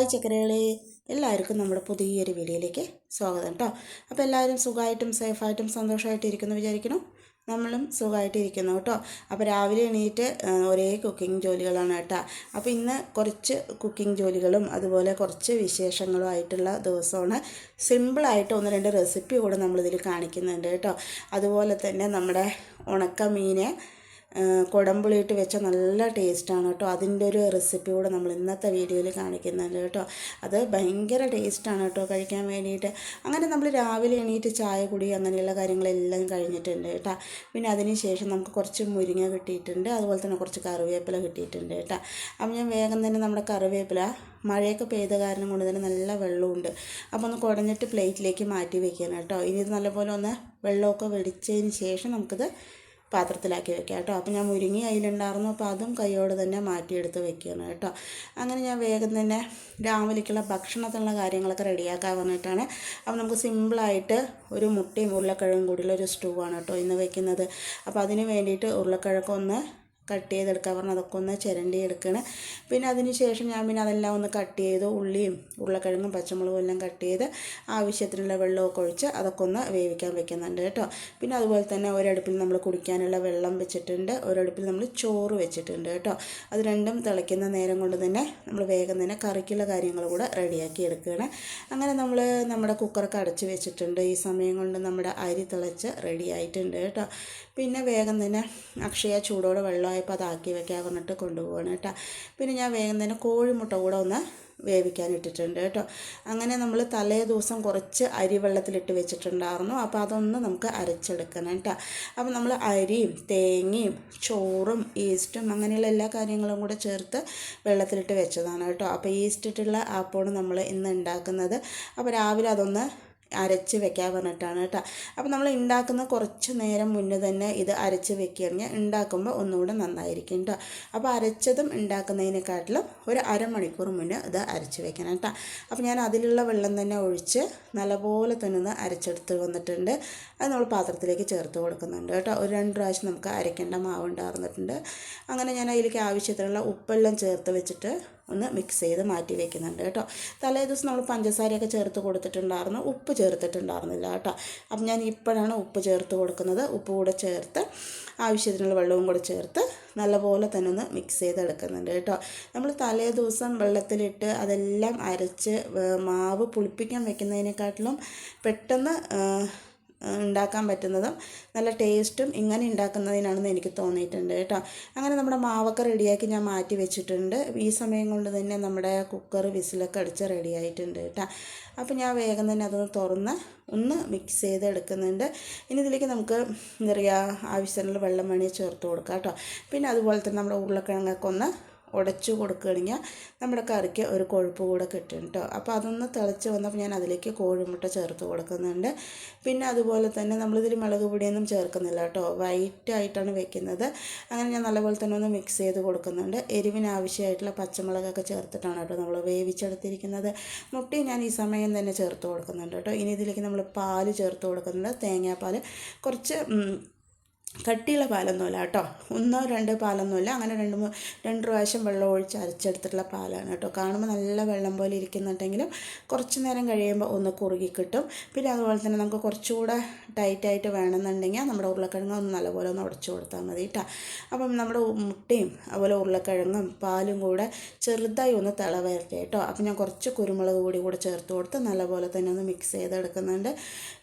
Hi ചക്കരകളെ എല്ലാവർക്കും നമ്മുടെ പുതിയൊരു വീഡിയോയിലേക്ക് സ്വാഗതം കേട്ടോ അപ്പോൾ എല്ലാവരും സുഖമായിട്ടും സേഫായിട്ടും സന്തോഷമായിട്ടും ഇരിക്കുന്നു വിചാരിക്കണം നമ്മളും സുഖമായിട്ടിരിക്കുന്നു കേട്ടോ അപ്പോൾ രാവിലെ എണീറ്റ് ഒരേ കുക്കിംഗ് ജോലികളാണ് കേട്ടോ. അപ്പോൾ ഇന്ന് കുറച്ച് കുക്കിംഗ് ജോലികളും അതുപോലെ കുറച്ച് വിശേഷങ്ങളും ആയിട്ടുള്ള ദിവസമാണ്. സിമ്പിളായിട്ട് ഒന്ന് രണ്ട് റെസിപ്പി കൂടെ നമ്മളിതിൽ കാണിക്കുന്നുണ്ട് കേട്ടോ അതുപോലെ തന്നെ നമ്മുടെ ഉണക്ക കുടമ്പുളിയിട്ട് വെച്ച നല്ല ടേസ്റ്റാണ് കേട്ടോ. അതിന്റെ ഒരു റെസിപ്പി കൂടെ നമ്മൾ ഇന്നത്തെ വീഡിയോയിൽ കാണിക്കുന്നുണ്ട് കേട്ടോ. അത് ഭയങ്കര ടേസ്റ്റാണ് കേട്ടോ കഴിക്കാൻ വേണ്ടിയിട്ട്. അങ്ങനെ നമ്മൾ രാവിലെ എണീറ്റ് ചായ കുടി അങ്ങനെയുള്ള കാര്യങ്ങളെല്ലാം കഴിഞ്ഞിട്ടുണ്ട് കേട്ടോ. പിന്നെ അതിന് ശേഷം നമുക്ക് കുറച്ച് മുരിങ്ങ കിട്ടിയിട്ടുണ്ട്. അതുപോലെ തന്നെ കുറച്ച് കറിവേപ്പില കിട്ടിയിട്ടുണ്ട് കേട്ടോ. അപ്പം ഞാൻ വേഗം തന്നെ നമ്മുടെ കറിവേപ്പില മഴയൊക്കെ പെയ്ത കാരണം കൊണ്ട് തന്നെ നല്ല വെള്ളമുണ്ട്. അപ്പോൾ ഒന്ന് കുടഞ്ഞിട്ട് പ്ലേറ്റിലേക്ക് മാറ്റി വെക്കണം കേട്ടോ. ഇനി ഇത് നല്ലപോലെ ഒന്ന് വെള്ളമൊക്കെ വെടിച്ചതിന് ശേഷം നമുക്കിത് പാത്രത്തിലാക്കി വെക്കാം കേട്ടോ. അപ്പോൾ ഞാൻ മുരിങ്ങി അതിലുണ്ടായിരുന്നു. അപ്പോൾ അതും കൈയോട് തന്നെ മാറ്റിയെടുത്ത് വെക്കുകയാണ് കേട്ടോ. അങ്ങനെ ഞാൻ വേഗം തന്നെ രാവിലേക്കുള്ള ഭക്ഷണത്തിനുള്ള കാര്യങ്ങളൊക്കെ റെഡിയാക്കാൻ വന്നിട്ടാണ്. അപ്പോൾ നമുക്ക് സിമ്പിളായിട്ട് ഒരു മുട്ടയും ഉരുളക്കിഴങ്ങും കൂടിയുള്ള ഒരു സ്റ്റൂ ആണ് കേട്ടോ ഇന്ന് വെക്കുന്നത്. അപ്പോൾ അതിന് വേണ്ടിയിട്ട് ഉരുളക്കിഴങ്ങ് ഒന്ന് കട്ട് ചെയ്തെടുക്കാൻ പറഞ്ഞാൽ അതൊക്കെ ഒന്ന് ചിരണ്ടി എടുക്കണം പിന്നെ അതിന് ശേഷം ഞാൻ പിന്നെ അതെല്ലാം ഒന്ന് കട്ട് ചെയ്ത് ഉള്ളിയും ഉരുളക്കിഴങ്ങും പച്ചമുളകും എല്ലാം കട്ട് ചെയ്ത് ആവശ്യത്തിനുള്ള വെള്ളമൊക്കെ ഒഴിച്ച് അതൊക്കെ ഒന്ന് വേവിക്കാൻ വെക്കുന്നുണ്ട് കേട്ടോ. പിന്നെ അതുപോലെ തന്നെ ഒരടുപ്പിൽ നമ്മൾ കുടിക്കാനുള്ള വെള്ളം വെച്ചിട്ടുണ്ട്. ഒരടുപ്പിൽ നമ്മൾ ചോറ് വെച്ചിട്ടുണ്ട് കേട്ടോ. അത് രണ്ടും തിളയ്ക്കുന്ന നേരം കൊണ്ട് തന്നെ നമ്മൾ വേഗം തന്നെ കറിക്കുള്ള കാര്യങ്ങൾ കൂടെ റെഡിയാക്കി എടുക്കുകയാണ്. അങ്ങനെ നമ്മൾ നമ്മുടെ കുക്കറൊക്കെ അടച്ച് വെച്ചിട്ടുണ്ട്. ഈ സമയം കൊണ്ട് നമ്മുടെ അരി തിളച്ച് റെഡി ആയിട്ടുണ്ട് കേട്ടോ. പിന്നെ വേഗം തന്നെ അക്ഷയ ചൂടോടെ വെള്ളമായപ്പോൾ അതാക്കി വെക്കാൻ പറഞ്ഞിട്ട് കൊണ്ടുപോവാണ് കേട്ടോ. പിന്നെ ഞാൻ വേഗം കോഴിമുട്ട കൂടെ ഒന്ന് വേവിക്കാൻ ഇട്ടിട്ടുണ്ട് കേട്ടോ. അങ്ങനെ നമ്മൾ തലേ ദിവസം കുറച്ച് അരി വെള്ളത്തിലിട്ട് വെച്ചിട്ടുണ്ടായിരുന്നു. അപ്പോൾ അതൊന്ന് നമുക്ക് അരച്ചെടുക്കണം കേട്ടോ. അപ്പോൾ നമ്മൾ അരിയും തേങ്ങയും ചോറും ഈസ്റ്റും അങ്ങനെയുള്ള എല്ലാ കാര്യങ്ങളും കൂടെ ചേർത്ത് വെള്ളത്തിലിട്ട് വെച്ചതാണ് കേട്ടോ. അപ്പോൾ ഈസ്റ്റിട്ടുള്ള ആപ്പാണ് നമ്മൾ ഇന്ന് ഉണ്ടാക്കുന്നത്. അപ്പോൾ രാവിലെ അതൊന്ന് അരച്ച് വെക്കാൻ പറഞ്ഞിട്ടാണ് കേട്ടോ. അപ്പോൾ നമ്മൾ ഉണ്ടാക്കുന്ന കുറച്ച് നേരം മുന്നേ തന്നെ ഇത് അരച്ച് വെക്കുകയാണെങ്കിൽ ഉണ്ടാക്കുമ്പോൾ ഒന്നുകൂടെ നന്നായിരിക്കും കേട്ടോ. അപ്പോൾ അരച്ചതും ഉണ്ടാക്കുന്നതിനെക്കാട്ടിലും ഒരു അരമണിക്കൂർ മുന്നേ ഇത് അരച്ച് വെക്കണം കേട്ടോ. അപ്പോൾ ഞാൻ അതിലുള്ള വെള്ളം തന്നെ ഒഴിച്ച് നല്ലപോലെ തന്നെ ഒന്ന് അരച്ചെടുത്ത് വന്നിട്ടുണ്ട്. അത് നമ്മൾ പാത്രത്തിലേക്ക് ചേർത്ത് കൊടുക്കുന്നുണ്ട് കേട്ടോ. ഒരു രണ്ട് പ്രാവശ്യം നമുക്ക് അരയ്ക്കേണ്ട മാവ് ഉണ്ടായിരുന്നിട്ടുണ്ട് അങ്ങനെ ഞാൻ അതിലേക്ക് ആവശ്യത്തിനുള്ള ഉപ്പെല്ലാം ചേർത്ത് വെച്ചിട്ട് ഒന്ന് മിക്സ് ചെയ്ത് മാറ്റി വെക്കുന്നുണ്ട് കേട്ടോ. തലേ ദിവസം നമ്മൾ പഞ്ചസാരയൊക്കെ ചേർത്ത് കൊടുത്തിട്ടുണ്ടായിരുന്നു. ഉപ്പ് ചേർത്തിട്ടുണ്ടായിരുന്നില്ല കേട്ടോ. അപ്പം ഞാൻ ഇപ്പോഴാണ് ഉപ്പ് ചേർത്ത് കൊടുക്കുന്നത്. ഉപ്പ് കൂടെ ചേർത്ത് ആവശ്യത്തിനുള്ള വെള്ളവും കൂടെ ചേർത്ത് നല്ലപോലെ തന്നെ ഒന്ന് മിക്സ് ചെയ്തെടുക്കുന്നുണ്ട് കേട്ടോ. നമ്മൾ തലേ ദിവസം വെള്ളത്തിലിട്ട് അതെല്ലാം അരച്ച് മാവ് പുളിപ്പിക്കാൻ വെക്കുന്നതിനെക്കാട്ടിലും പെട്ടെന്ന് ഉണ്ടാക്കാൻ പറ്റുന്നതും നല്ല ടേസ്റ്റും ഇങ്ങനെ ഉണ്ടാക്കുന്നതിനാണെന്ന് എനിക്ക് തോന്നിയിട്ടുണ്ട് കേട്ടോ. അങ്ങനെ നമ്മുടെ മാവൊക്കെ റെഡിയാക്കി ഞാൻ മാറ്റി വെച്ചിട്ടുണ്ട്. ഈ സമയം കൊണ്ട് തന്നെ നമ്മുടെ കുക്കർ വിസിലൊക്കെ അടിച്ച് റെഡി ആയിട്ടുണ്ട് കേട്ടോ. അപ്പോൾ ഞാൻ വേഗം തന്നെ അതൊന്ന് തുറന്ന് ഒന്ന് മിക്സ് ചെയ്ത് എടുക്കുന്നുണ്ട് ഇനി ഇതിലേക്ക് നമുക്ക് എന്താ പറയുക ആവശ്യത്തിനുള്ള വെള്ളം വേണമെങ്കിൽ ചേർത്ത് കൊടുക്കാം കേട്ടോ. പിന്നെ അതുപോലെ തന്നെ നമ്മുടെ ഉരുളക്കിഴങ്ങൊക്കെ ഒന്ന് ഉടച്ചു കൊടുക്കുകയാണെങ്കിൽ നമ്മുടെ കറിക്ക് ഒരു കൊഴുപ്പ് കൂടെ കിട്ടും കേട്ടോ. അപ്പോൾ അതൊന്ന് തിളച്ച് വന്നപ്പോൾ ഞാൻ അതിലേക്ക് കോഴിമുട്ട ചേർത്ത് കൊടുക്കുന്നുണ്ട്. പിന്നെ അതുപോലെ തന്നെ നമ്മളിതിൽ മുളക് പൊടിയൊന്നും ചേർക്കുന്നില്ല കേട്ടോ. വൈറ്റ് ആയിട്ടാണ് വെക്കുന്നത്. അങ്ങനെ ഞാൻ നല്ലപോലെ തന്നെ ഒന്ന് മിക്സ് ചെയ്ത് കൊടുക്കുന്നുണ്ട്. എരിവിന് ആവശ്യമായിട്ടുള്ള പച്ചമുളകൊക്കെ ചേർത്തിട്ടാണ് കേട്ടോ നമ്മൾ വേവിച്ചെടുത്തിരിക്കുന്നത്. മുട്ടയും ഞാൻ ഈ സമയം തന്നെ ചേർത്ത് കൊടുക്കുന്നുണ്ട് കേട്ടോ. ഇനി ഇതിലേക്ക് നമ്മൾ പാൽ ചേർത്ത് കൊടുക്കുന്നുണ്ട്. തേങ്ങാപ്പാൽ കുറച്ച് കട്ടിയുള്ള പാലൊന്നുമില്ല കേട്ടോ. ഒന്നോ രണ്ടോ പാലൊന്നുമില്ല. അങ്ങനെ രണ്ട് രണ്ട് പ്രാവശ്യം വെള്ളം ഒഴിച്ച് അരച്ചെടുത്തിട്ടുള്ള പാലാണ് കേട്ടോ. കാണുമ്പോൾ നല്ല വെള്ളം പോലെ ഇരിക്കുന്നുണ്ടെങ്കിലും കുറച്ച് നേരം കഴിയുമ്പോൾ ഒന്ന് കുറുകി കിട്ടും. പിന്നെ അതുപോലെ തന്നെ നമുക്ക് കുറച്ചുകൂടെ ടൈറ്റായിട്ട് വേണമെന്നുണ്ടെങ്കിൽ നമ്മുടെ ഉരുളക്കിഴങ്ങ് ഒന്ന് നല്ലപോലെ ഒന്ന് ഉടച്ചു കൊടുത്താൽ മതി കേട്ടോ. അപ്പം നമ്മുടെ മുട്ടയും അതുപോലെ ഉരുളക്കിഴങ്ങും പാലും കൂടെ ചെറുതായി ഒന്ന് തിള കേട്ടോ. അപ്പം ഞാൻ കുറച്ച് കുരുമുളക് കൂടി കൂടെ ചേർത്ത് കൊടുത്ത് നല്ലപോലെ തന്നെ ഒന്ന് മിക്സ് ചെയ്തെടുക്കുന്നുണ്ട്.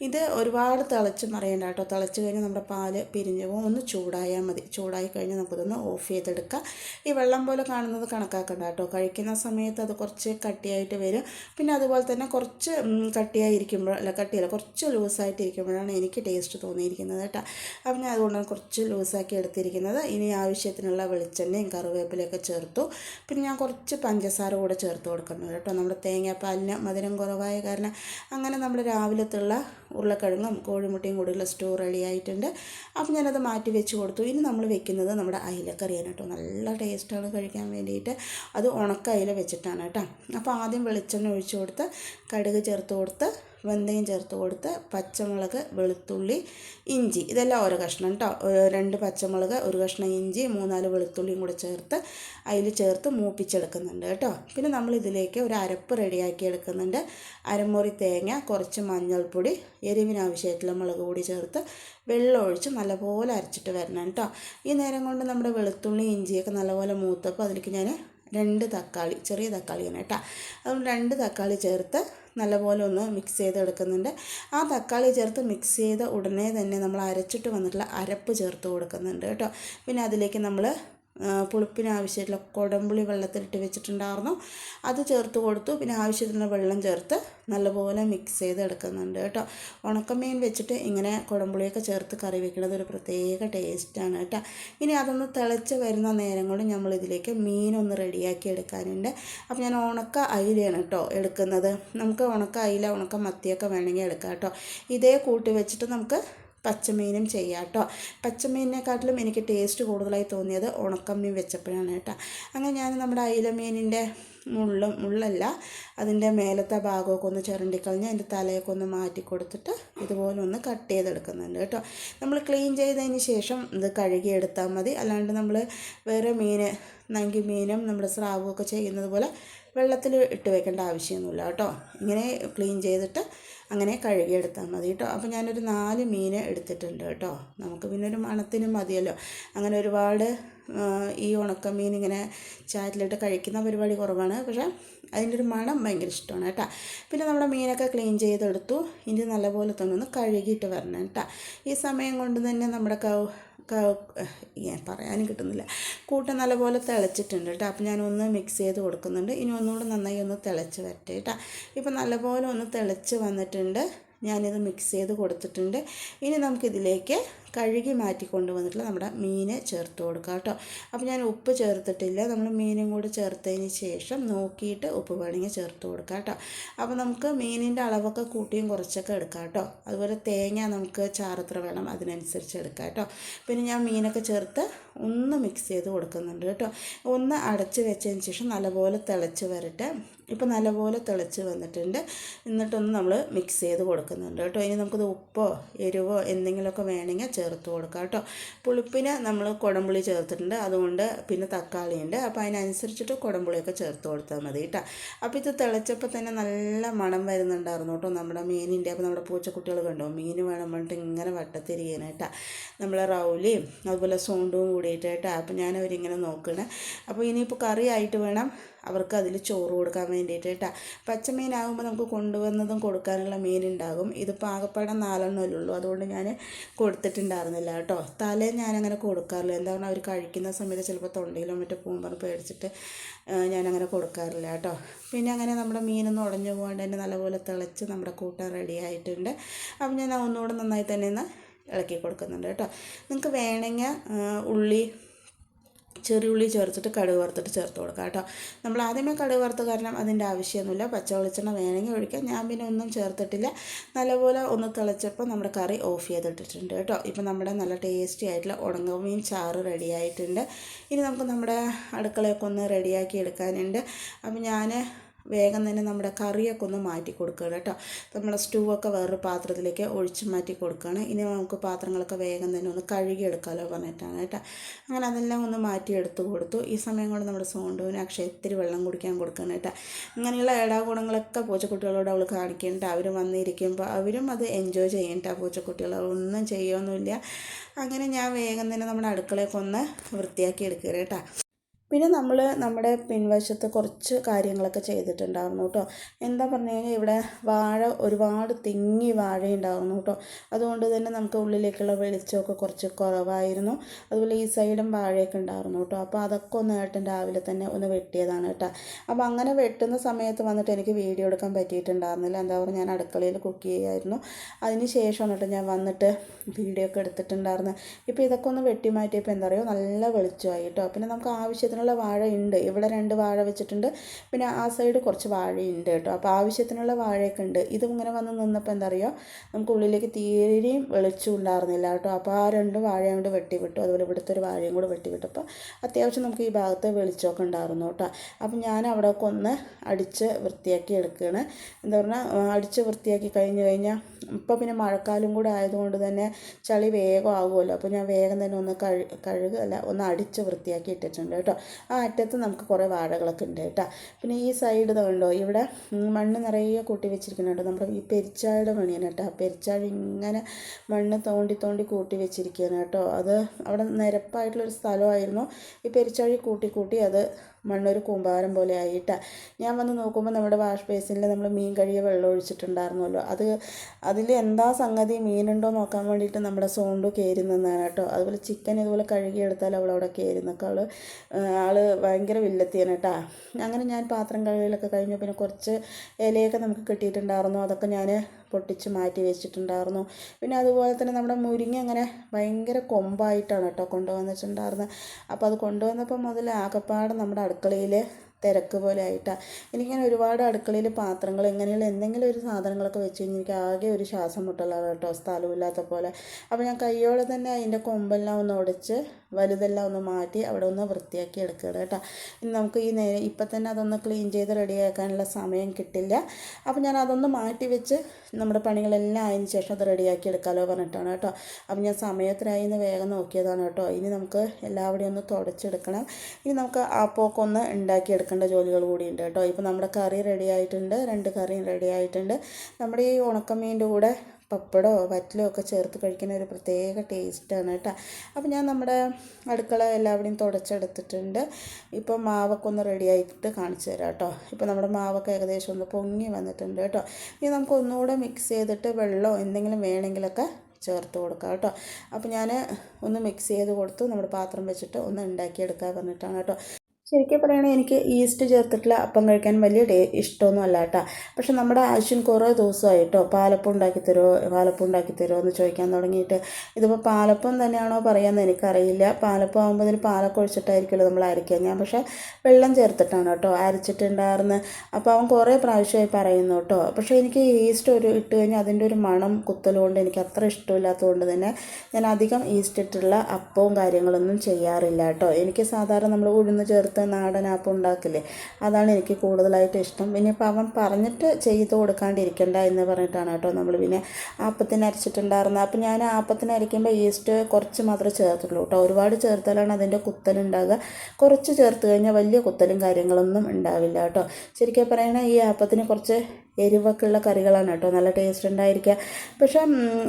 ഇത് ഒരുപാട് തിളച്ച് മറിയണ്ട കേട്ടോ. തിളച്ച് കഴിഞ്ഞാൽ നമ്മുടെ പാൽ പിരിഞ്ഞ് പോകും ഒന്ന് ചൂടായാൽ മതി. ചൂടായി കഴിഞ്ഞാൽ നമുക്കിതൊന്ന് ഓഫ് ചെയ്തെടുക്കാം. ഈ വെള്ളം പോലെ കാണുന്നത് കണക്കാക്കണ്ട കേട്ടോ. കഴിക്കുന്ന സമയത്ത് അത് കുറച്ച് കട്ടിയായിട്ട് വരും. പിന്നെ അതുപോലെ തന്നെ കുറച്ച് കട്ടിയായിരിക്കുമ്പോൾ അല്ല കട്ടിയല്ല കുറച്ച് ലൂസായിട്ട് ഇരിക്കുമ്പോഴാണ് എനിക്ക് ടേസ്റ്റ് തോന്നിയിരിക്കുന്നത് കേട്ടോ. അപ്പം ഞാൻ അതുകൊണ്ടാണ് കുറച്ച് ലൂസാക്കി എടുത്തിരിക്കുന്നത്. ഇനി ആവശ്യത്തിനുള്ള വെളിച്ചെണ്ണയും കറിവേപ്പിലയൊക്കെ ചേർത്തു. പിന്നെ ഞാൻ കുറച്ച് പഞ്ചസാര കൂടെ ചേർത്ത് കൊടുക്കുന്നുണ്ട് കേട്ടോ. നമ്മുടെ തേങ്ങാപ്പാലിന് മധുരം കുറവായ കാരണം അങ്ങനെ നമ്മൾ രാവിലത്തുള്ള ഉരുളക്കിഴങ്ങും കോഴിമുട്ടയും കൂടിയുള്ള സ്റ്റോർ റെഡി ആയിട്ടുണ്ട്. അപ്പം ഞാനത് മാറ്റി വെച്ച് കൊടുത്തു. ഇനി നമ്മൾ വെക്കുന്നത് നമ്മുടെ അയിലക്കറിയാണ് കേട്ടോ. നല്ല ടേസ്റ്റാണ് കഴിക്കാൻ വേണ്ടിയിട്ട്. അത് ഉണക്ക അയില വെച്ചിട്ടാണ് കേട്ടോ. അപ്പോൾ ആദ്യം വെളിച്ചെണ്ണ ഒഴിച്ച് കൊടുത്ത് കടുക് ചേർത്ത് കൊടുത്ത് വെന്തയം ചേർത്ത് കൊടുത്ത് പച്ചമുളക് വെളുത്തുള്ളി ഇഞ്ചി. ഇതെല്ലാം ഓരോ കഷ്ണം കേട്ടോ രണ്ട് പച്ചമുളക് ഒരു കഷ്ണം ഇഞ്ചി മൂന്നാൽ വെളുത്തുള്ളിയും കൂടെ ചേർത്ത് അതിൽ ചേർത്ത് മൂപ്പിച്ചെടുക്കുന്നുണ്ട് കേട്ടോ. പിന്നെ നമ്മൾ ഇതിലേക്ക് ഒരു അരപ്പ് റെഡിയാക്കി എടുക്കുന്നുണ്ട്. അരമുറി തേങ്ങ കുറച്ച് മഞ്ഞൾപ്പൊടി എരിവിനാവശ്യമായിട്ടുള്ള മുളക് കൂടി ചേർത്ത് വെള്ളം ഒഴിച്ച് നല്ലപോലെ അരച്ചിട്ട് വരണം കേട്ടോ ഈ നേരം കൊണ്ട് നമ്മുടെ വെളുത്തുള്ളി ഇഞ്ചിയൊക്കെ നല്ലപോലെ മൂത്തപ്പോൾ അതിലേക്ക് ഞാൻ രണ്ട് തക്കാളി ചെറിയ തക്കാളിയാണ് കേട്ടോ. അതുകൊണ്ട് രണ്ട് തക്കാളി ചേർത്ത് നല്ലപോലെ ഒന്ന് മിക്സ് ചെയ്തെടുക്കുന്നുണ്ട് ആ തക്കാളി ചേർത്ത് മിക്സ് ചെയ്ത ഉടനെ തന്നെ നമ്മൾ അരച്ചിട്ട് വന്നിട്ടുള്ള അരപ്പ് ചേർത്ത് കൊടുക്കുന്നുണ്ട് കേട്ടോ. പിന്നെ അതിലേക്ക് നമ്മൾ പുളിപ്പിന് ആവശ്യമായിട്ടുള്ള കുടംപുളി വെള്ളത്തിലിട്ട് വെച്ചിട്ടുണ്ടായിരുന്നു. അത് ചേർത്ത് കൊടുത്തു. പിന്നെ ആവശ്യത്തിനുള്ള വെള്ളം ചേർത്ത് നല്ലപോലെ മിക്സ് ചെയ്ത് എടുക്കുന്നുണ്ട് കേട്ടോ. ഉണക്കമീൻ വെച്ചിട്ട് ഇങ്ങനെ കുടംപുളിയൊക്കെ ചേർത്ത് കറി വെക്കുന്നത് ഒരു പ്രത്യേക ടേസ്റ്റാണ് കേട്ടോ. ഇനി അതൊന്ന് തിളച്ച് വരുന്ന നേരം കൊണ്ട് നമ്മൾ ഇതിലേക്ക് മീനൊന്ന് റെഡിയാക്കി എടുക്കാനുണ്ട്. അപ്പോൾ ഞാൻ ഉണക്ക അയിലയാണ് കേട്ടോ എടുക്കുന്നത്. നമുക്ക് ഉണക്ക അയില ഉണക്ക മത്തിയൊക്കെ വേണമെങ്കിൽ എടുക്കാം കേട്ടോ. ഇതേ കൂട്ടി വെച്ചിട്ട് നമുക്ക് പച്ചമീനും ചെയ്യാം കേട്ടോ. പച്ചമീനിനെക്കാട്ടിലും എനിക്ക് ടേസ്റ്റ് കൂടുതലായി തോന്നിയത് ഉണക്കമീൻ വെച്ചപ്പോഴാണ് കേട്ടോ. അങ്ങനെ ഞാൻ നമ്മുടെ അയിലമീനിന്റെ മുള്ളും മുള്ളല്ല അതിന്റെ മേലത്തെ ഭാഗമൊക്കെ ഒന്ന് ചിരണ്ടിക്കളഞ്ഞ് അതിന്റെ തലയൊക്കെ ഒന്ന് മാറ്റി കൊടുത്തിട്ട് ഇതുപോലെ ഒന്ന് കട്ട് ചെയ്തെടുക്കുന്നുണ്ട് കേട്ടോ. നമ്മൾ ക്ലീൻ ചെയ്തതിന് ശേഷം ഇത് കഴുകിയെടുത്താൽ മതി. അല്ലാണ്ട് നമ്മൾ വേറെ മീൻ നങ്കി മീനും നമ്മുടെ സ്രാവും ഒക്കെ ചെയ്യുന്നത് പോലെ വെള്ളത്തിൽ ഇട്ട് വെക്കേണ്ട ആവശ്യമൊന്നുമില്ല കേട്ടോ. ഇങ്ങനെ ക്ലീൻ ചെയ്തിട്ട് അങ്ങനെ കഴുകിയെടുത്താൽ മതി കേട്ടോ. അപ്പോൾ ഞാനൊരു നാല് മീൻ എടുത്തിട്ടുണ്ട് കേട്ടോ. നമുക്ക് പിന്നെ ഒരു മണത്തിനും മതിയല്ലോ. അങ്ങനെ ഒരുപാട് ഈ ഉണക്കമീൻ ഇങ്ങനെ ചാറ്റിലിട്ട് കഴിക്കുന്ന പരിപാടി കുറവാണ്. പക്ഷേ അതിന്റെ ഒരു മണം ഭയങ്കര ഇഷ്ടമാണ് കേട്ടോ. പിന്നെ നമ്മുടെ മീനൊക്കെ ക്ലീൻ ചെയ്തെടുത്തു. ഇനി നല്ലപോലെ തന്നെ ഒന്ന് കഴുകിയിട്ട് വരണം കേട്ടോ. ഈ സമയം കൊണ്ട് തന്നെ നമ്മുടെ പറയാനും കിട്ടുന്നില്ല. കൂട്ട് നല്ലപോലെ തിളച്ചിട്ടുണ്ട് കേട്ടോ. അപ്പോൾ ഞാനൊന്ന് മിക്സ് ചെയ്ത് കൊടുക്കുന്നുണ്ട്. ഇനി ഒന്നുകൂടെ നന്നായി ഒന്ന് തിളച്ച് വരട്ടെ കേട്ടോ. ഇപ്പം നല്ലപോലെ ഒന്ന് തിളച്ച് വന്നിട്ടുണ്ട്. ഞാനിത് മിക്സ് ചെയ്ത് കൊടുത്തിട്ടുണ്ട്. ഇനി നമുക്കിതിലേക്ക് കഴുകി മാറ്റി കൊണ്ടുവന്നിട്ടുള്ള നമ്മുടെ മീനെ ചേർത്ത് കൊടുക്കുക കേട്ടോ. അപ്പോൾ ഞാൻ ഉപ്പ് ചേർത്തിട്ടില്ല. നമ്മൾ മീനും കൂടി ചേർത്തതിന് ശേഷം നോക്കിയിട്ട് ഉപ്പ് വേണമെങ്കിൽ ചേർത്ത് കൊടുക്കുക കേട്ടോ. അപ്പോൾ നമുക്ക് മീനിന്റെ അളവൊക്കെ കൂട്ടിയും കുറച്ചൊക്കെ എടുക്കാം കേട്ടോ. അതുപോലെ തേങ്ങ നമുക്ക് ചാറത്ര വേണം അതിനനുസരിച്ച് എടുക്കാം കേട്ടോ. പിന്നെ ഞാൻ മീനൊക്കെ ചേർത്ത് ഒന്ന് മിക്സ് ചെയ്ത് കൊടുക്കുന്നുണ്ട് കേട്ടോ. ഒന്ന് അടച്ച് വെച്ചതിന് ശേഷം നല്ലപോലെ തിളച്ച് വരട്ടെ. ഇപ്പോൾ നല്ലപോലെ തിളച്ച് വന്നിട്ടുണ്ട്. എന്നിട്ടൊന്ന് നമ്മൾ മിക്സ് ചെയ്ത് കൊടുക്കുന്നുണ്ട് കേട്ടോ. ഇനി നമുക്കത് ഉപ്പോ എരിവോ എന്തെങ്കിലുമൊക്കെ വേണമെങ്കിൽ ചേർത്ത് കൊടുക്കാം കേട്ടോ. പുളിപ്പിന് നമ്മൾ കുടംപുളി ചേർത്തിട്ടുണ്ട്. അതുകൊണ്ട് പിന്നെ തക്കാളി ഉണ്ട്. അപ്പോൾ അതിനനുസരിച്ചിട്ട് കുടംപുളിയൊക്കെ ചേർത്ത് കൊടുത്താൽ മതി കേട്ടോ. അപ്പോൾ ഇത് തിളച്ചപ്പോൾ തന്നെ നല്ല മണം വരുന്നുണ്ടായിരുന്നു കേട്ടോ നമ്മുടെ മീനിന്റെ അപ്പോൾ നമ്മുടെ പൂച്ചക്കുട്ടികൾ കണ്ടോ മീൻ വേണം പറഞ്ഞിട്ട് ഇങ്ങനെ വട്ടത്തിരിക്കാനായിട്ടാ നമ്മളെ റൗലിയും അതുപോലെ സോണ്ടും കൂടിയിട്ട് കേട്ടോ. അപ്പോൾ ഞാനവരിങ്ങനെ നോക്കണേ. അപ്പോൾ ഇനിയിപ്പോൾ കറി ആയിട്ട് വേണം അവർക്ക് അതിൽ ചോറ് കൊടുക്കാൻ വേണ്ടിയിട്ട് കേട്ടോ പച്ചമീനാകുമ്പോൾ നമുക്ക് കൊണ്ടുവന്നതും കൊടുക്കാനുള്ള മീനുണ്ടാകും. ഇത് ആകപ്പാടെ നാലെണ്ണമല്ലേ ഉള്ളൂ അതുകൊണ്ട് ഞാൻ കൊടുത്തിട്ടുണ്ടായിരുന്നില്ല കേട്ടോ തലേ ഞാനങ്ങനെ കൊടുക്കാറില്ല. എന്താ പറഞ്ഞാൽ അവർ കഴിക്കുന്ന സമയത്ത് ചിലപ്പോൾ തൊണ്ടയിലോ മറ്റോ പോകുമ്പോൾ പേടിച്ചിട്ട് ഞാനങ്ങനെ കൊടുക്കാറില്ല കേട്ടോ പിന്നെ അങ്ങനെ നമ്മുടെ മീനൊന്നും ഉടഞ്ഞു പോകാണ്ട് തന്നെ നല്ലപോലെ തിളച്ച് നമ്മുടെ കൂട്ടാൻ റെഡി ആയിട്ടുണ്ട്. അപ്പം ഞാൻ ഒന്നുകൂടെ നന്നായി തന്നെ ഇളക്കി കൊടുക്കുന്നുണ്ട് കേട്ടോ നിങ്ങൾക്ക് വേണമെങ്കിൽ ഉള്ളി ചെറിയുള്ളി ചേർത്തിട്ട് കടുക് വറുത്തിട്ട് ചേർത്ത് കൊടുക്കാം കേട്ടോ. നമ്മൾ ആദ്യമേ കടുക് വറുത്ത് കാരണം അതിന്റെ ആവശ്യമൊന്നുമില്ല. പച്ച വെളിച്ചെണ്ണ വേണമെങ്കിൽ ഒഴിക്കാം. ഞാൻ പിന്നെ ഒന്നും ചേർത്തിട്ടില്ല. നല്ലപോലെ ഒന്ന് തിളച്ചപ്പോൾ നമ്മുടെ കറി ഓഫ് ചെയ്തിട്ടിട്ടുണ്ട് കേട്ടോ. ഇപ്പം നമ്മുടെ നല്ല ടേസ്റ്റി ആയിട്ടുള്ള ഉണങ്ങമീൻ ചാറ് റെഡി ആയിട്ടുണ്ട്. ഇനി നമുക്ക് നമ്മുടെ അടുക്കളയൊക്കെ ഒന്ന് റെഡിയാക്കി എടുക്കാനുണ്ട്. അപ്പം ഞാൻ വേഗം തന്നെ നമ്മുടെ കറിയൊക്കെ ഒന്ന് മാറ്റി കൊടുക്കുകയാണ് കേട്ടോ. നമ്മുടെ സ്റ്റൂവൊക്കെ വേറൊരു പാത്രത്തിലേക്ക് ഒഴിച്ച് മാറ്റി കൊടുക്കുകയാണ്. ഇനി നമുക്ക് പാത്രങ്ങളൊക്കെ വേഗം തന്നെ ഒന്ന് കഴുകിയെടുക്കാമല്ലോ പറഞ്ഞിട്ടാണ് കേട്ടോ. അങ്ങനെ അതെല്ലാം ഒന്ന് മാറ്റി എടുത്ത് കൊടുത്തു. ഈ സമയം കൊണ്ട് നമ്മുടെ സോണ്ടുവിന് അക്ഷയത്തിരി വെള്ളം കുടിക്കാൻ കൊടുക്കണം കേട്ടോ. അങ്ങനെയുള്ള ഏടാകൂടങ്ങളൊക്കെ പൂച്ചക്കുട്ടികളോട് അവൾ കാണിക്കേണ്ട അവർ വന്നിരിക്കുമ്പോൾ അവരും അത് എൻജോയ് ചെയ്യണ്ട പൂച്ചക്കുട്ടികൾ. ഒന്നും ചെയ്യുമൊന്നുമില്ല അങ്ങനെ ഞാൻ വേഗം തന്നെ നമ്മുടെ അടുക്കളയൊക്കെ ഒന്ന് വൃത്തിയാക്കി എടുക്കുക കേട്ടോ. പിന്നെ നമ്മൾ നമ്മുടെ പിൻവശത്ത് കുറച്ച് കാര്യങ്ങളൊക്കെ ചെയ്തിട്ടുണ്ടായിരുന്നു കേട്ടോ. എന്താ പറഞ്ഞു കഴിഞ്ഞാൽ ഇവിടെ വാഴ ഒരുപാട് തിങ്ങി വാഴയുണ്ടായിരുന്നു കേട്ടോ. അതുകൊണ്ട് തന്നെ നമുക്ക് ഉള്ളിലേക്കുള്ള വെളിച്ചമൊക്കെ കുറച്ച് കുറവായിരുന്നു. അതുപോലെ ഈ സൈഡും വാഴയൊക്കെ ഉണ്ടായിരുന്നു കേട്ടോ. അപ്പോൾ അതൊക്കെ ഒന്ന് ഏട്ടൻ രാവിലെ തന്നെ ഒന്ന് വെട്ടിയതാണ് കേട്ടോ. അപ്പോൾ അങ്ങനെ വെട്ടുന്ന സമയത്ത് വന്നിട്ട് എനിക്ക് വീഡിയോ എടുക്കാൻ പറ്റിയിട്ടുണ്ടായിരുന്നില്ല. എന്താ പറയുക ഞാൻ അടുക്കളയിൽ കുക്ക് ചെയ്യായിരുന്നു. അതിന് ശേഷമാണ് കേട്ടോ ഞാൻ വന്നിട്ട് വീഡിയോ ഒക്കെ എടുത്തിട്ടുണ്ടായിരുന്നു. ഇപ്പോൾ ഇതൊക്കെ ഒന്ന് വെട്ടി മാറ്റിയപ്പോൾ എന്താ പറയുക നല്ല വെളിച്ചമായി കേട്ടോ. പിന്നെ നമുക്ക് ആവശ്യത്തിനുള്ള വാഴ ഉണ്ട്. ഇവിടെ രണ്ട് വാഴ വെച്ചിട്ടുണ്ട്. പിന്നെ ആ സൈഡ് കുറച്ച് വാഴയുണ്ട് കേട്ടോ. അപ്പോൾ ആവശ്യത്തിനുള്ള വാഴയൊക്കെ ഉണ്ട്. ഇതും ഇങ്ങനെ വന്ന് നിന്നപ്പോൾ എന്താ പറയുക നമുക്ക് ഉള്ളിലേക്ക് തീരെയും വെളിച്ചം ഉണ്ടായിരുന്നില്ല കേട്ടോ. അപ്പോൾ ആ രണ്ട് വാഴയും കൊണ്ട് വെട്ടിവിട്ടു. അതുപോലെ ഇവിടുത്തെ ഒരു വാഴയും കൂടെ വെട്ടിവിട്ടപ്പോൾ അത്യാവശ്യം നമുക്ക് ഈ ഭാഗത്ത് വെളിച്ചമൊക്കെ ഉണ്ടായിരുന്നു കേട്ടോ. അപ്പോൾ ഞാൻ അവിടെ ഒക്കെ ഒന്ന് അടിച്ച് വൃത്തിയാക്കി എടുക്കുകയാണ്. എന്താ പറഞ്ഞാൽ അടിച്ച് വൃത്തിയാക്കി കഴിഞ്ഞ് കഴിഞ്ഞാൽ ഇപ്പോൾ പിന്നെ മഴക്കാലം കൂടെ ആയതുകൊണ്ട് തന്നെ ചളി വേഗം ആകുമല്ലോ അപ്പോൾ ഞാൻ വേഗം തന്നെ ഒന്ന് കഴു കഴുകല്ല ഒന്ന് അടിച്ച് വൃത്തിയാക്കി ഇട്ടിട്ടുണ്ട് കേട്ടോ. ആ അറ്റത്ത് നമുക്ക് കുറേ വാഴകളൊക്കെ ഉണ്ട് കേട്ടോ. പിന്നെ ഈ സൈഡ് കണ്ടോ? ഇവിടെ മണ്ണ് നിറയെ കൂട്ടി വെച്ചിരിക്കുന്നുണ്ട്. നമ്മുടെ ഈ പെരിച്ചാഴിയുടെ പണിയാണ് കേട്ടോ. പെരിച്ചാഴി ഇങ്ങനെ മണ്ണ് തോണ്ടി തോണ്ടി കൂട്ടി വെച്ചിരിക്കുകയാണ് കേട്ടോ. അത് അവിടെ നിരപ്പായിട്ടുള്ളൊരു സ്ഥലമായിരുന്നു. ഈ പെരിച്ചാഴി കൂട്ടി കൂട്ടി അത് മണ്ണൊരു കൂമ്പാരം പോലെ ആയിട്ട്. ഞാൻ വന്ന് നോക്കുമ്പോൾ നമ്മുടെ വാഷ് ബേസിനിൽ നമ്മൾ മീൻ കഴുകിയ വെള്ളം ഒഴിച്ചിട്ടുണ്ടായിരുന്നല്ലോ. അത് അതിൽ എന്താ സംഗതി? മീനുണ്ടോ നോക്കാൻ വേണ്ടിയിട്ട് നമ്മുടെ സോണ്ടു കയറി നിന്നാണ് കേട്ടോ. അതുപോലെ ചിക്കൻ ഇതുപോലെ കഴുകിയെടുത്താൽ അവൾ അവിടെ കയറി നിൽക്കുക അവൾ ആൾ ഭയങ്കര വില്ലത്തിയാണ് കേട്ടോ. അങ്ങനെ ഞാൻ പാത്രം കഴുകലൊക്കെ കഴിഞ്ഞു. പിന്നെ കുറച്ച് ഇലയൊക്കെ നമുക്ക് കിട്ടിയിട്ടുണ്ടായിരുന്നു. അതൊക്കെ ഞാൻ പൊട്ടിച്ച് മാറ്റി വെച്ചിട്ടുണ്ടായിരുന്നു. പിന്നെ അതുപോലെ തന്നെ നമ്മുടെ മുരിങ്ങ അങ്ങനെ ഭയങ്കര കൊമ്പായിട്ടാണ് കേട്ടോ കൊണ്ടുവന്നിട്ടുണ്ടായിരുന്നത്. അപ്പോൾ അത് കൊണ്ടുവന്നപ്പോൾ മുതൽ ആകപ്പാടെ നമ്മുടെ അടുക്കളയിൽ തിരക്ക് പോലെ ആയിട്ടാണ് എനിക്കിങ്ങനെ ഒരുപാട് അടുക്കളയിൽ പാത്രങ്ങൾ ഇങ്ങനെയുള്ള എന്തെങ്കിലും ഒരു സാധനങ്ങളൊക്കെ വെച്ച് കഴിഞ്ഞാൽ എനിക്ക് ആകെ ഒരു ശ്വാസം മുട്ടലാണ് കേട്ടോ സ്ഥലമില്ലാത്ത പോലെ. അപ്പോൾ ഞാൻ കയ്യോടെ തന്നെ അതിന്റെ കൊമ്പെല്ലാം ഒന്ന് ഉടച്ച് വലുതെല്ലാം ഒന്ന് മാറ്റി അവിടെ ഒന്ന് വൃത്തിയാക്കി എടുക്കണം കേട്ടോ. ഇനി നമുക്ക് ഈ നേരെ ഇപ്പം തന്നെ അതൊന്ന് ക്ലീൻ ചെയ്ത് റെഡിയാക്കാനുള്ള സമയം കിട്ടില്ല. അപ്പോൾ ഞാൻ അതൊന്ന് മാറ്റി വെച്ച് നമ്മുടെ പണികളെല്ലാം അതിന് ശേഷം അത് റെഡിയാക്കി എടുക്കാമല്ലോ പറഞ്ഞിട്ടാണ് കേട്ടോ. അപ്പോൾ ഞാൻ സമയത്തിനായി ഇന്ന് വേഗം നോക്കിയതാണ് കേട്ടോ. ഇനി നമുക്ക് എല്ലാവരുടെയും ഒന്ന് തുടച്ചെടുക്കണം. ഇനി നമുക്ക് ആ പോക്കൊന്ന് ഉണ്ടാക്കിയെടുക്കേണ്ട ജോലികൾ കൂടിയുണ്ട് കേട്ടോ. ഇപ്പോൾ നമ്മുടെ കറി റെഡി ആയിട്ടുണ്ട് രണ്ട് കറിയും റെഡി ആയിട്ടുണ്ട്. നമ്മുടെ ഈ ഉണക്കമീന്റെ കൂടെ പപ്പടോ വറ്റലോ ഒക്കെ ചേർത്ത് കഴിക്കുന്ന ഒരു പ്രത്യേക ടേസ്റ്റാണ് കേട്ടോ. അപ്പോൾ ഞാൻ നമ്മുടെ അടുക്കള എല്ലാവിടെയും തുടച്ചെടുത്തിട്ടുണ്ട്. ഇപ്പോൾ മാവൊക്കെ ഒന്ന് റെഡി ആയിട്ട് കാണിച്ചു തരാം കേട്ടോ. ഇപ്പോൾ നമ്മുടെ മാവൊക്കെ ഏകദേശം ഒന്ന് പൊങ്ങി വന്നിട്ടുണ്ട് കേട്ടോ. ഇനി നമുക്ക് ഒന്നുകൂടെ മിക്സ് ചെയ്തിട്ട് വെള്ളമോ എന്തെങ്കിലും വേണമെങ്കിലൊക്കെ ചേർത്ത് കൊടുക്കാം കേട്ടോ. അപ്പോൾ ഞാൻ ഒന്ന് മിക്സ് ചെയ്ത് കൊടുത്തു നമ്മുടെ പാത്രം വെച്ചിട്ട് ഒന്ന് ഉണ്ടാക്കിയെടുക്കാൻ പറഞ്ഞിട്ടാണ് കേട്ടോ. ശരിക്കും പറയുകയാണെങ്കിൽ എനിക്ക് ഈസ്റ്റ് ചേർത്തിട്ടുള്ള അപ്പം കഴിക്കാൻ വലിയ ഡേ ഇഷ്ടമൊന്നും അല്ല കേട്ടോ പക്ഷെ നമ്മുടെ ആവശ്യം കുറേ ദിവസമായിട്ടോ പാലപ്പം ഉണ്ടാക്കി തരുമോ പാലപ്പം ഉണ്ടാക്കി തരുമോ എന്ന് ചോദിക്കാൻ തുടങ്ങിയിട്ട് ഇതിപ്പോൾ പാലപ്പം തന്നെയാണോ പറയാമെന്ന് എനിക്കറിയില്ല. പാലപ്പം ആകുമ്പോൾ അതിന് പാലൊക്കെ ഒഴിച്ചിട്ടായിരിക്കുമല്ലോ നമ്മൾ അരയ്ക്കുക. ഞാൻ പക്ഷേ വെള്ളം ചേർത്തിട്ടാണ് കേട്ടോ അരച്ചിട്ടുണ്ടായിരുന്നു അപ്പോൾ അവൻ കുറേ പ്രാവശ്യമായി പറയുന്നു കേട്ടോ. പക്ഷേ എനിക്ക് ഈസ്റ്റ് ഒരു ഇട്ട് കഴിഞ്ഞാൽ അതിന്റെ ഒരു മണം കുത്തലുകൊണ്ട് എനിക്ക് അത്ര ഇഷ്ടമില്ലാത്തതുകൊണ്ട് തന്നെ ഞാൻ അധികം ഈസ്റ്റ് ഇട്ടുള്ള അപ്പവും കാര്യങ്ങളൊന്നും ചെയ്യാറില്ല കേട്ടോ. എനിക്ക് സാധാരണ നമ്മൾ ഉഴുന്ന് ചേർത്ത് അടുത്ത നാടൻ ആപ്പ് ഉണ്ടാക്കില്ലേ? അതാണ് എനിക്ക് കൂടുതലായിട്ട് ഇഷ്ടം. പിന്നെ ഇപ്പോൾ അവൻ പറഞ്ഞിട്ട് ചെയ്ത് കൊടുക്കാണ്ടിരിക്കണ്ട എന്ന് പറഞ്ഞിട്ടാണ് കേട്ടോ നമ്മൾ പിന്നെ ആപ്പത്തിന് അരച്ചിട്ടുണ്ടായിരുന്നത്. അപ്പം ഞാൻ ആപ്പത്തിന് അരയ്ക്കുമ്പോൾ ഈസ്റ്റ് കുറച്ച് മാത്രമേ ചേർത്തുള്ളൂ കേട്ടോ. ഒരുപാട് ചേർത്താലാണ് അതിന്റെ കുത്തലുണ്ടാകുക കുറച്ച് ചേർത്ത് കഴിഞ്ഞാൽ വലിയ കുത്തലും കാര്യങ്ങളൊന്നും ഉണ്ടാവില്ല കേട്ടോ. ശരിക്കും പറയണ ഈ ആപ്പത്തിന് കുറച്ച് എരിവൊക്കെ ഉള്ള കറികളാണ് കേട്ടോ. നല്ല ടേസ്റ്റ് ഉണ്ടായിരിക്കുക. പക്ഷേ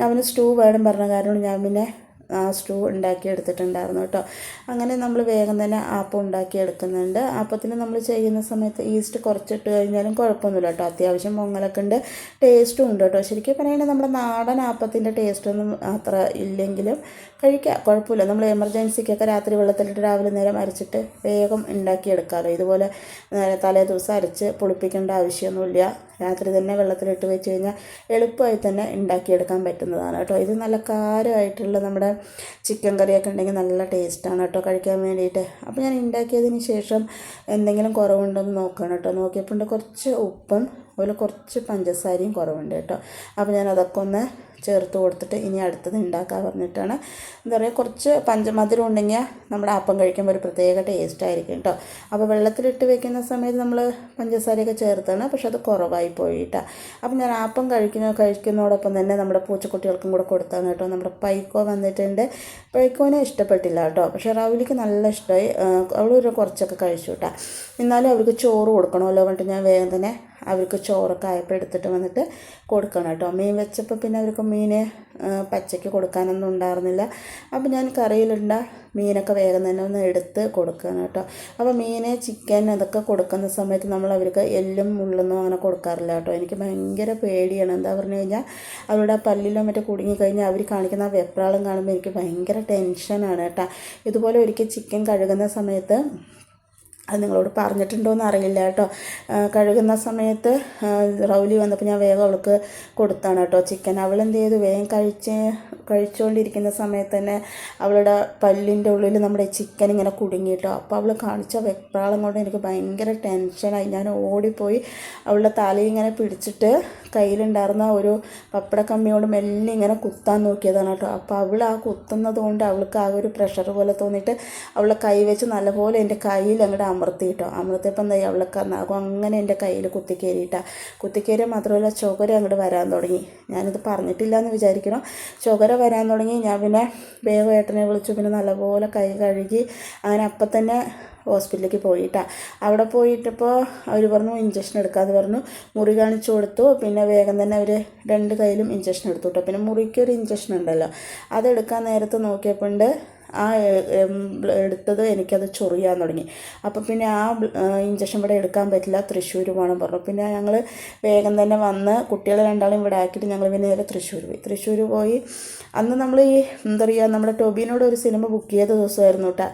അവന് സ്റ്റൂ വേണം പറഞ്ഞ കാരണം ഞാൻ പിന്നെ സ്റ്റൂ ഉണ്ടാക്കി എടുത്തിട്ടുണ്ടായിരുന്നു കേട്ടോ. അങ്ങനെ നമ്മൾ വേഗം തന്നെ ആപ്പം ഉണ്ടാക്കി എടുക്കുന്നുണ്ട് ആപ്പത്തിന് നമ്മൾ ചെയ്യുന്ന സമയത്ത് ഈസ്റ്റ് കുറച്ചിട്ട് കഴിഞ്ഞാലും കുഴപ്പമൊന്നുമില്ല കേട്ടോ. അത്യാവശ്യം പൊങ്ങലൊക്കെ ഉണ്ട്. ടേസ്റ്റും ഉണ്ട് കേട്ടോ. ശരിക്കും പറയുകയാണെങ്കിൽ നമ്മുടെ നാടൻ ആപ്പത്തിന്റെ ടേസ്റ്റൊന്നും അത്ര ഇല്ലെങ്കിലും കഴിക്കുക കുഴപ്പമില്ല. നമ്മൾ എമർജൻസിക്കൊക്കെ രാത്രി വെള്ളത്തിലിട്ട് രാവിലെ നേരം അരച്ചിട്ട് വേഗം ഉണ്ടാക്കിയെടുക്കാമല്ലോ. ഇതുപോലെ തലേ ദിവസം അരച്ച് പുളിപ്പിക്കേണ്ട ആവശ്യമൊന്നുമില്ല. രാത്രി തന്നെ വെള്ളത്തിലിട്ട് വെച്ച് കഴിഞ്ഞാൽ എളുപ്പമായി തന്നെ ഉണ്ടാക്കിയെടുക്കാൻ പറ്റുന്നതാണ് കേട്ടോ. ഇത് നല്ല കാരമായിട്ടുള്ള നമ്മുടെ ചിക്കൻ കറിയൊക്കെ ഉണ്ടെങ്കിൽ നല്ല ടേസ്റ്റാണ് കേട്ടോ കഴിക്കാൻ വേണ്ടിയിട്ട്. അപ്പോൾ ഞാൻ ഉണ്ടാക്കിയതിന് ശേഷം എന്തെങ്കിലും കുറവുണ്ടോയെന്ന് നോക്കണം കേട്ടോ. നോക്കിയപ്പോൾ കുറച്ച് ഉപ്പും അതുപോലെ കുറച്ച് പഞ്ചസാരയും കുറവുണ്ട് കേട്ടോ. അപ്പോൾ ഞാൻ അതൊക്കെ ഒന്ന് ചേർത്ത് കൊടുത്തിട്ട് ഇനി അടുത്തത് ഉണ്ടാക്കാൻ പറഞ്ഞിട്ടാണ്. എന്താ പറയുക കുറച്ച് പഞ്ചമധുരം ഉണ്ടെങ്കിൽ നമ്മുടെ അപ്പം കഴിക്കുമ്പോൾ ഒരു പ്രത്യേക ടേസ്റ്റ് ആയിരിക്കും കേട്ടോ. അപ്പോൾ വെള്ളത്തിലിട്ട് വെക്കുന്ന സമയത്ത് നമ്മൾ പഞ്ചസാരയൊക്കെ ചേർത്താണ് പക്ഷെ അത് കുറവായി പോയിട്ടാണ് അപ്പം ഞാൻ അപ്പം കഴിക്കുന്ന കഴിക്കുന്നതോടൊപ്പം തന്നെ നമ്മുടെ പൂച്ചക്കുട്ടികൾക്കും കൂടെ കൊടുത്താണ് കേട്ടോ. നമ്മുടെ പൈക്കോ വന്നിട്ടുണ്ട്. പൈക്കോനെ ഇഷ്ടപ്പെട്ടില്ല കേട്ടോ. പക്ഷേ റൗലിക്ക് നല്ല ഇഷ്ടമായി അവൾ കുറച്ചൊക്കെ കഴിച്ചു കേട്ടോ. എന്നാലും അവർക്ക് ചോറ് കൊടുക്കണമല്ലോ പറഞ്ഞിട്ട് ഞാൻ വേഗം തന്നെ അവർക്ക് ചോറൊക്കെ ആയപ്പോൾ എടുത്തിട്ട് വന്നിട്ട് കൊടുക്കണം കേട്ടോ. മീൻ വെച്ചപ്പോൾ പിന്നെ അവർക്ക് മീൻ പച്ചയ്ക്ക് കൊടുക്കാനൊന്നും ഉണ്ടായിരുന്നില്ല. അപ്പോൾ ഞാൻ കറിയിലുണ്ട മീനൊക്കെ വേഗം തന്നെ ഒന്ന് എടുത്ത് കൊടുക്കണം കേട്ടോ. അപ്പോൾ മീൻ ചിക്കൻ അതൊക്കെ കൊടുക്കുന്ന സമയത്ത് നമ്മൾ അവർക്ക് എല്ലും മുള്ളൊന്നും അങ്ങനെ കൊടുക്കാറില്ല കേട്ടോ. എനിക്ക് ഭയങ്കര പേടിയാണ്. എന്താ പറഞ്ഞു കഴിഞ്ഞാൽ അവരുടെ പല്ലിലോ മറ്റോ കുടുങ്ങി കഴിഞ്ഞാൽ അവർ കാണിക്കുന്ന ആ വെപ്രാളം കാണുമ്പോൾ എനിക്ക് ഭയങ്കര ടെൻഷനാണ് കേട്ടോ. ഇതുപോലെ ഒരിക്കൽ ചിക്കൻ കഴുകുന്ന സമയത്ത് അത് നിങ്ങളോട് പറഞ്ഞിട്ടുണ്ടോയെന്ന് അറിയില്ല കേട്ടോ. കഴുകുന്ന സമയത്ത് റൗലി വന്നപ്പോൾ ഞാൻ വേഗം അവൾക്ക് കൊടുത്താണ് കേട്ടോ ചിക്കൻ. അവൾ എന്ത് ചെയ്തു? വേഗം കഴിച്ച് കഴിച്ചുകൊണ്ടിരിക്കുന്ന സമയത്ത് തന്നെ അവളുടെ പല്ലിന്റെ ഉള്ളിൽ നമ്മുടെ ചിക്കൻ ഇങ്ങനെ കുടുങ്ങി കുടുങ്ങിയിട്ടോ അപ്പോൾ അവൾ കാണിച്ച വെപ്രാളം കൊണ്ട് എനിക്ക് ഭയങ്കര ടെൻഷനായി. ഞാൻ ഓടിപ്പോയി അവളുടെ തലയിൽ ഇങ്ങനെ പിടിച്ചിട്ട് കയ്യിലുണ്ടായിരുന്ന ഒരു പപ്പട കമ്മിയോട് മെല്ലെ ഇങ്ങനെ കുത്താൻ നോക്കിയതാണ് കേട്ടോ. അപ്പോൾ അവൾ ആ കുത്തുന്നത് കൊണ്ട് അവൾക്ക് ആ ഒരു പ്രഷർ പോലെ തോന്നിയിട്ട് അവളെ കൈ വെച്ച് നല്ലപോലെ എന്റെ കയ്യിൽ അങ്ങോട്ട് അമർത്തി കേട്ടോ അമർത്തിയപ്പോൾ എന്താ അവളെ നഖം അങ്ങനെ എന്റെ കയ്യിൽ കുത്തിക്കേറിയിട്ടാ. കുത്തിക്കേറിയ മാത്രമല്ല ചുകര അങ്ങോട്ട് വരാൻ തുടങ്ങി. ഞാനിത് പറഞ്ഞിട്ടില്ല എന്ന് വിചാരിക്കണം ചുകര വരാൻ തുടങ്ങി. ഞാൻ പിന്നെ വേഗം ഏട്ടനെ വിളിച്ചു. പിന്നെ നല്ലപോലെ കൈ കഴുകി അങ്ങനെ അപ്പം തന്നെ ഹോസ്പിറ്റലിലേക്ക് പോയിട്ടാ. അവിടെ പോയിട്ടപ്പോൾ അവർ പറഞ്ഞു ഇഞ്ചക്ഷൻ എടുക്കാമെന്ന് പറഞ്ഞു. മുറി കാണിച്ചു കൊടുത്തു. പിന്നെ വേഗം തന്നെ അവർ രണ്ട് കയ്യിലും ഇഞ്ചക്ഷൻ എടുത്തു കേട്ടോ പിന്നെ മുറിക്കൊരു ഇഞ്ചക്ഷൻ ഉണ്ടല്ലോ. അതെടുക്കാൻ നേരത്ത് നോക്കിയപ്പോണ്ട് ആ എടുത്തത് എനിക്കത് ചൊറിയാൻ തുടങ്ങി. അപ്പം പിന്നെ ആ ഇഞ്ചക്ഷൻ ഇവിടെ എടുക്കാൻ പറ്റില്ല. തൃശ്ശൂർ പോകണം പറഞ്ഞു. പിന്നെ ഞങ്ങൾ വേഗം തന്നെ വന്ന് കുട്ടികളെ രണ്ടാളും ഇവിടെ ആക്കിയിട്ട് ഞങ്ങൾ പിന്നെ നേരെ തൃശ്ശൂർ പോയി. തൃശ്ശൂർ പോയി. അന്ന് നമ്മൾ ഈ എന്താ പറയുക നമ്മുടെ ടോബിനോട് ഒരു സിനിമ ബുക്ക് ചെയ്ത ദിവസമായിരുന്നു കേട്ടോ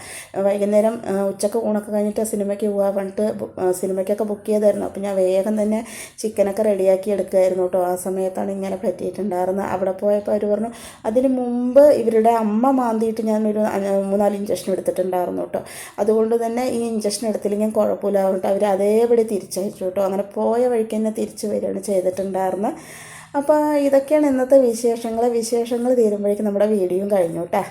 വൈകുന്നേരം ഉച്ചയ്ക്ക് ഊണൊക്കെ കഴിഞ്ഞിട്ട് സിനിമയ്ക്ക് പോകാൻ പറഞ്ഞിട്ട് സിനിമയ്ക്കൊക്കെ ബുക്ക് ചെയ്തായിരുന്നു. അപ്പോൾ ഞാൻ വേഗം തന്നെ ചിക്കനൊക്കെ റെഡിയാക്കി എടുക്കുമായിരുന്നു കേട്ടോ ആ സമയത്താണ് ഇങ്ങനെ പറ്റിയിട്ടുണ്ടായിരുന്നത്. അവിടെ പോയപ്പോൾ അവർ പറഞ്ഞു അതിന് മുമ്പ് ഇവരുടെ അമ്മ മാന്തിയിട്ട് ഞാനൊരു മൂന്നാൽ ഇഞ്ചക്ഷൻ എടുത്തിട്ടുണ്ടായിരുന്നു കേട്ടോ. അതുകൊണ്ട് തന്നെ ഈ ഇഞ്ചക്ഷൻ എടുത്തില്ലെങ്കിൽ കുഴപ്പമില്ല പറഞ്ഞിട്ട് അവർ അതേപടി തിരിച്ചയച്ചു കേട്ടോ. അങ്ങനെ പോയ വഴിക്ക് തന്നെ തിരിച്ച് വരികയാണ് ചെയ്തിട്ടുണ്ടായിരുന്നത് അപ്പോൾ ഇതൊക്കെയാണ് ഇന്നത്തെ വിശേഷങ്ങൾ വിശേഷങ്ങൾ തീരുമ്പോഴേക്കും നമ്മുടെ വീഡിയോയും കഴിഞ്ഞു കേട്ടോ.